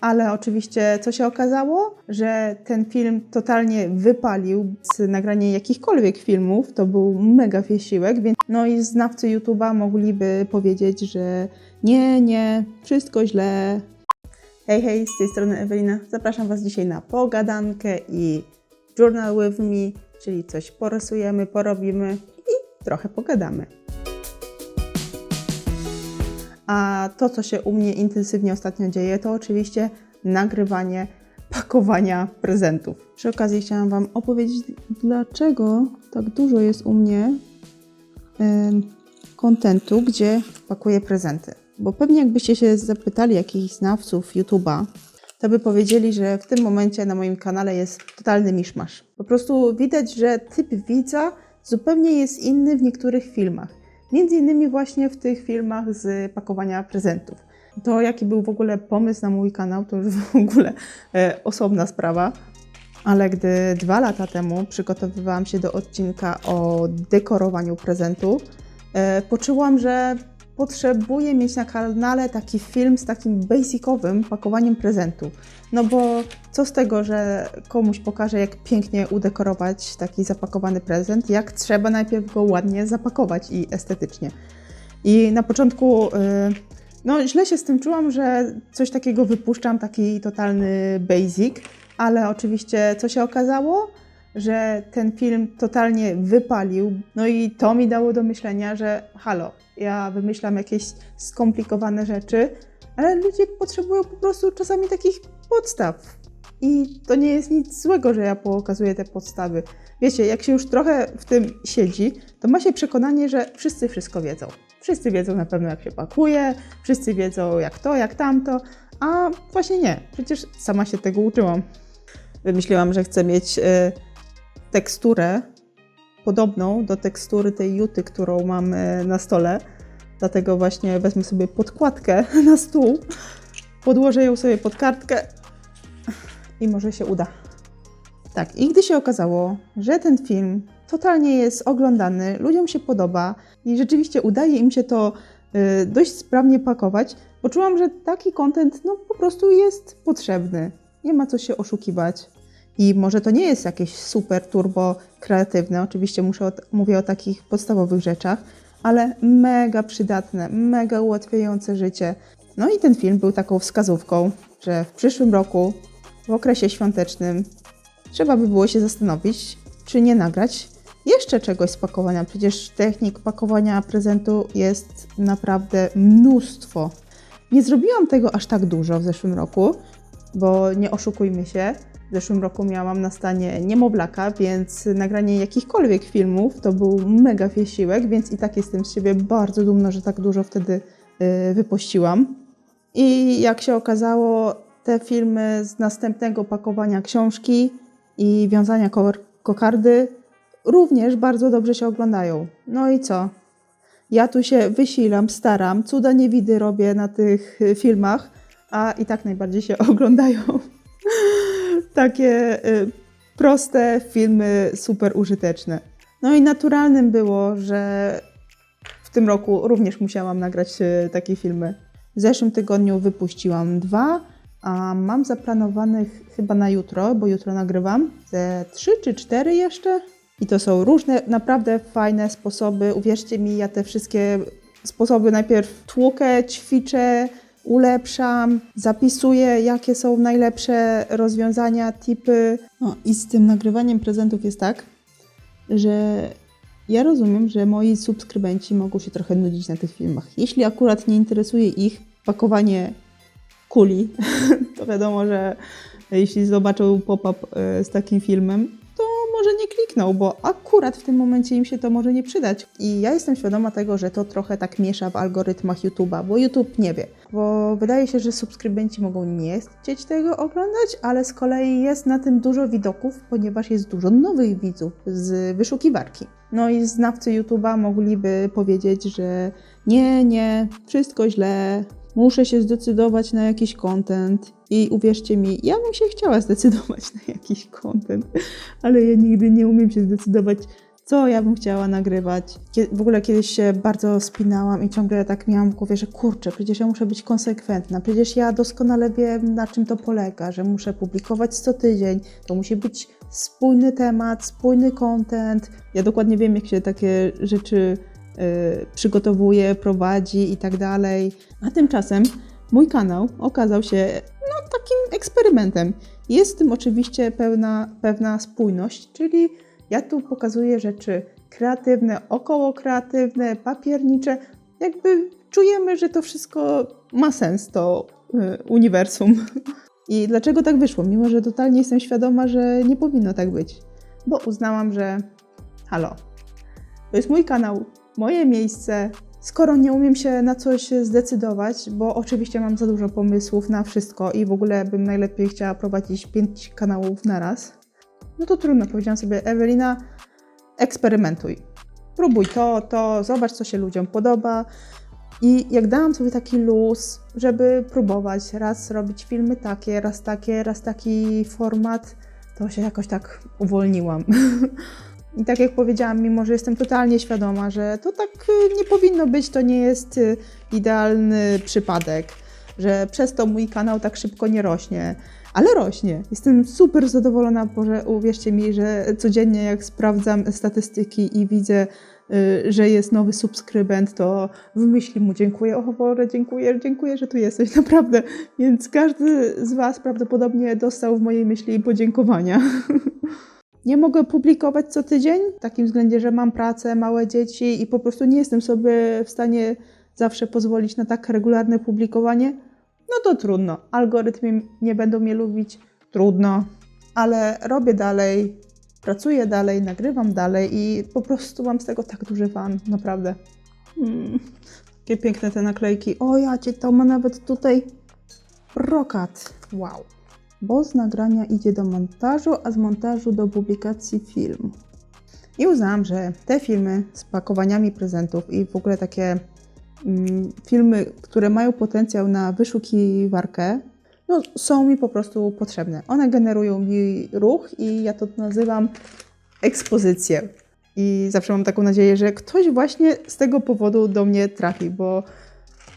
Ale oczywiście, co się okazało, że ten film totalnie wypalił z nagrania jakichkolwiek filmów. To był mega wysiłek, więc no i znawcy YouTube'a mogliby powiedzieć, że nie, nie, wszystko źle. Hej, hej, z tej strony Ewelina. Zapraszam Was dzisiaj na pogadankę i journal with me, czyli coś porysujemy, porobimy i trochę pogadamy. A to, co się u mnie intensywnie ostatnio dzieje, to oczywiście nagrywanie pakowania prezentów. Przy okazji chciałam Wam opowiedzieć, dlaczego tak dużo jest u mnie kontentu, gdzie pakuję prezenty. Bo pewnie jakbyście się zapytali jakichś znawców YouTube'a, to by powiedzieli, że w tym momencie na moim kanale jest totalny miszmasz. Po prostu widać, że typ widza zupełnie jest inny w niektórych filmach. Między innymi właśnie w tych filmach z pakowania prezentów. To jaki był w ogóle pomysł na mój kanał, to już w ogóle e, osobna sprawa. Ale gdy dwa lata temu przygotowywałam się do odcinka o dekorowaniu prezentu, e, poczułam, że potrzebuję mieć na kanale taki film z takim basicowym pakowaniem prezentu. No bo co z tego, że komuś pokażę, jak pięknie udekorować taki zapakowany prezent, jak trzeba najpierw go ładnie zapakować i estetycznie. I na początku y, no, źle się z tym czułam, że coś takiego wypuszczam, taki totalny basic, ale oczywiście co się okazało? Że ten film totalnie wypalił, no i to mi dało do myślenia, że halo, ja wymyślam jakieś skomplikowane rzeczy, ale ludzie potrzebują po prostu czasami takich podstaw. I to nie jest nic złego, że ja pokazuję te podstawy. Wiecie, jak się już trochę w tym siedzi, to ma się przekonanie, że wszyscy wszystko wiedzą. Wszyscy wiedzą na pewno, jak się pakuje, wszyscy wiedzą, jak to, jak tamto, a właśnie nie. Przecież sama się tego uczyłam. Wymyśliłam, że chcę mieć y, teksturę podobną do tekstury tej juty, którą mam y, na stole. Dlatego właśnie wezmę sobie podkładkę na stół, podłożę ją sobie pod kartkę i może się uda. Tak, i gdy się okazało, że ten film totalnie jest oglądany, ludziom się podoba i rzeczywiście udaje im się to y, dość sprawnie pakować, poczułam, że taki content no, po prostu jest potrzebny. Nie ma co się oszukiwać. I może to nie jest jakieś super turbo kreatywne, oczywiście muszę o, mówię o takich podstawowych rzeczach, ale mega przydatne, mega ułatwiające życie. No i ten film był taką wskazówką, że w przyszłym roku, w okresie świątecznym, trzeba by było się zastanowić, czy nie nagrać jeszcze czegoś z pakowania. Przecież technik pakowania prezentu jest naprawdę mnóstwo. Nie zrobiłam tego aż tak dużo w zeszłym roku, bo nie oszukujmy się. W zeszłym roku miałam na stanie niemowlaka, więc nagranie jakichkolwiek filmów to był mega wysiłek, więc i tak jestem z siebie bardzo dumna, że tak dużo wtedy y, wypuściłam. I jak się okazało, te filmy z następnego pakowania książki i wiązania ko- kokardy również bardzo dobrze się oglądają. No i co? Ja tu się wysilam, staram, cuda niewidy robię na tych y, filmach, a i tak najbardziej się oglądają. Takie y, proste filmy, super użyteczne. No i naturalnym było, że w tym roku również musiałam nagrać y, takie filmy. W zeszłym tygodniu wypuściłam dwa, a mam zaplanowanych chyba na jutro, bo jutro nagrywam, ze trzy czy cztery jeszcze. I to są różne, naprawdę fajne sposoby. Uwierzcie mi, ja te wszystkie sposoby najpierw tłukę, ćwiczę, ulepszam, zapisuję, jakie są najlepsze rozwiązania, tipy. No i z tym nagrywaniem prezentów jest tak, że ja rozumiem, że moi subskrybenci mogą się trochę nudzić na tych filmach. Jeśli akurat nie interesuje ich pakowanie kuli, to wiadomo, że jeśli zobaczą pop-up e, z takim filmem, może nie klikną, bo akurat w tym momencie im się to może nie przydać. I ja jestem świadoma tego, że to trochę tak miesza w algorytmach YouTube'a, bo YouTube nie wie. Bo wydaje się, że subskrybenci mogą nie chcieć tego oglądać, ale z kolei jest na tym dużo widoków, ponieważ jest dużo nowych widzów z wyszukiwarki. No i znawcy YouTube'a mogliby powiedzieć, że nie, nie, wszystko źle, muszę się zdecydować na jakiś content. I uwierzcie mi, ja bym się chciała zdecydować na jakiś content, ale ja nigdy nie umiem się zdecydować, co ja bym chciała nagrywać. W ogóle kiedyś się bardzo spinałam i ciągle tak miałam w głowie, że kurczę, przecież ja muszę być konsekwentna, przecież ja doskonale wiem, na czym to polega, że muszę publikować co tydzień, to musi być spójny temat, spójny content. Ja dokładnie wiem, jak się takie rzeczy przygotowuje, prowadzi i tak dalej. A tymczasem mój kanał okazał się no, takim eksperymentem. Jest w tym oczywiście pełna, pewna spójność, czyli ja tu pokazuję rzeczy kreatywne, około kreatywne, papiernicze. Jakby czujemy, że to wszystko ma sens, to y, uniwersum. I dlaczego tak wyszło? Mimo, że totalnie jestem świadoma, że nie powinno tak być. Bo uznałam, że halo, to jest mój kanał, moje miejsce. Skoro nie umiem się na coś zdecydować, bo oczywiście mam za dużo pomysłów na wszystko i w ogóle bym najlepiej chciała prowadzić pięć kanałów na raz, no to trudno. Powiedziałam sobie, Ewelina, eksperymentuj. Próbuj to, to, zobacz, co się ludziom podoba. I jak dałam sobie taki luz, żeby próbować raz robić filmy takie, raz takie, raz taki format, to się jakoś tak uwolniłam. I tak jak powiedziałam, mimo że jestem totalnie świadoma, że to tak y, nie powinno być, to nie jest y, idealny przypadek, że przez to mój kanał tak szybko nie rośnie, ale rośnie. Jestem super zadowolona, bo że uwierzcie mi, że codziennie jak sprawdzam statystyki i widzę, y, że jest nowy subskrybent, to w myśli mu dziękuję, o Boże, dziękuję, dziękuję, że tu jesteś, naprawdę. Więc każdy z Was prawdopodobnie dostał w mojej myśli podziękowania. Nie mogę publikować co tydzień, w takim względzie, że mam pracę, małe dzieci i po prostu nie jestem sobie w stanie zawsze pozwolić na tak regularne publikowanie. No to trudno. Algorytmy nie będą mnie lubić, trudno, ale robię dalej, pracuję dalej, nagrywam dalej i po prostu mam z tego tak duży fan, naprawdę. Mm, jakie piękne te naklejki. O ja cię, to ma nawet tutaj brokat. Wow bo z nagrania idzie do montażu, a z montażu do publikacji filmu. I uznałam, że te filmy z pakowaniami prezentów i w ogóle takie mm, filmy, które mają potencjał na wyszukiwarkę, no, są mi po prostu potrzebne. One generują mi ruch i ja to nazywam ekspozycję. I zawsze mam taką nadzieję, że ktoś właśnie z tego powodu do mnie trafi, bo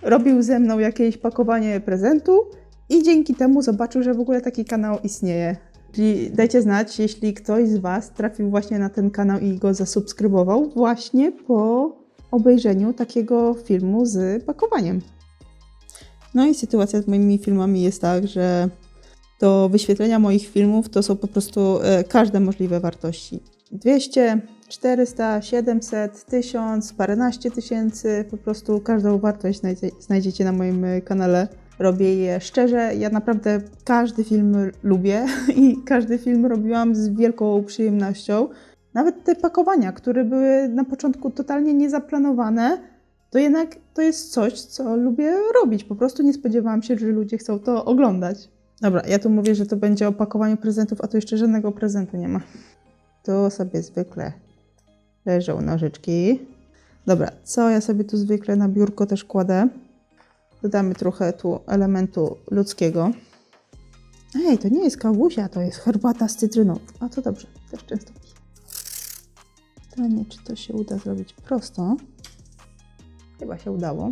robił ze mną jakieś pakowanie prezentu i dzięki temu zobaczył, że w ogóle taki kanał istnieje. Czyli dajcie znać, jeśli ktoś z Was trafił właśnie na ten kanał i go zasubskrybował właśnie po obejrzeniu takiego filmu z pakowaniem. No i sytuacja z moimi filmami jest tak, że do wyświetlenia moich filmów to są po prostu e, każde możliwe wartości. 200, 400, 700, 1000, paręnaście tysięcy, po prostu każdą wartość znajdzie, znajdziecie na moim e, kanale robię je szczerze. Ja naprawdę każdy film lubię i każdy film robiłam z wielką przyjemnością. Nawet te pakowania, które były na początku totalnie niezaplanowane, to jednak to jest coś, co lubię robić. Po prostu nie spodziewałam się, że ludzie chcą to oglądać. Dobra, ja tu mówię, że to będzie o pakowaniu prezentów, a tu jeszcze żadnego prezentu nie ma. Tu sobie zwykle leżą nożyczki. Dobra, co ja sobie tu zwykle na biurko też kładę? Dodamy trochę tu elementu ludzkiego. Ej, to nie jest kawusia, to jest herbata z cytryną. A to dobrze, też często piję. Pytanie, czy to się uda zrobić prosto? Chyba się udało.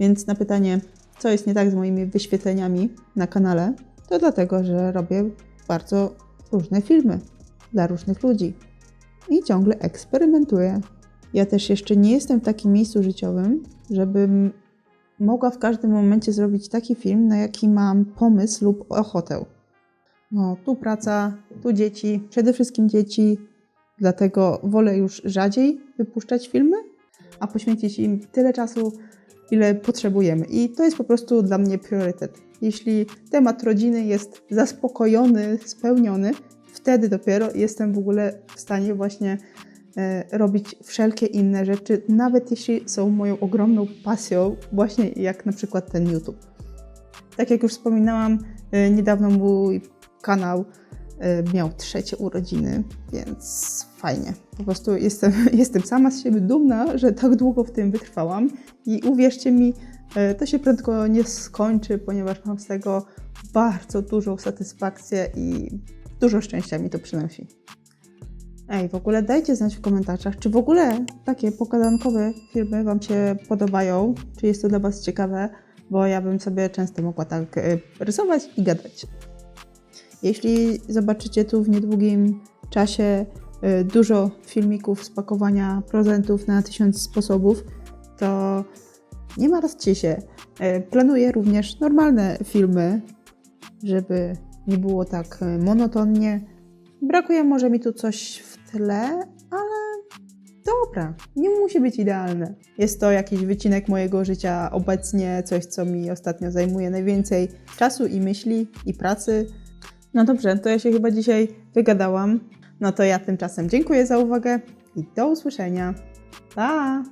Więc na pytanie, co jest nie tak z moimi wyświetleniami na kanale, to dlatego, że robię bardzo różne filmy dla różnych ludzi i ciągle eksperymentuję. Ja też jeszcze nie jestem w takim miejscu życiowym, żebym mogła w każdym momencie zrobić taki film, na jaki mam pomysł lub ochotę. No, tu praca, tu dzieci, przede wszystkim dzieci, dlatego wolę już rzadziej wypuszczać filmy, a poświęcić im tyle czasu, ile potrzebujemy. I to jest po prostu dla mnie priorytet. Jeśli temat rodziny jest zaspokojony, spełniony, wtedy dopiero jestem w ogóle w stanie właśnie robić wszelkie inne rzeczy, nawet jeśli są moją ogromną pasją, właśnie jak na przykład ten YouTube. Tak jak już wspominałam, e, niedawno mój kanał e, miał trzecie urodziny, więc fajnie. Po prostu jestem, jestem sama z siebie dumna, że tak długo w tym wytrwałam i uwierzcie mi, e, to się prędko nie skończy, ponieważ mam z tego bardzo dużą satysfakcję i dużo szczęścia mi to przynosi. Ej, w ogóle dajcie znać w komentarzach, czy w ogóle takie pokadankowe filmy Wam się podobają, czy jest to dla Was ciekawe, bo ja bym sobie często mogła tak y, rysować i gadać. Jeśli zobaczycie tu w niedługim czasie y, dużo filmików z pakowania prezentów na tysiąc sposobów, to nie martwcie się. Y, Planuję również normalne filmy, żeby nie było tak monotonnie. Brakuje może mi tu coś tle, ale dobra, nie musi być idealne. Jest to jakiś wycinek mojego życia obecnie, coś co mi ostatnio zajmuje najwięcej czasu i myśli i pracy. No dobrze, to ja się chyba dzisiaj wygadałam. No to ja tymczasem dziękuję za uwagę i do usłyszenia. Pa!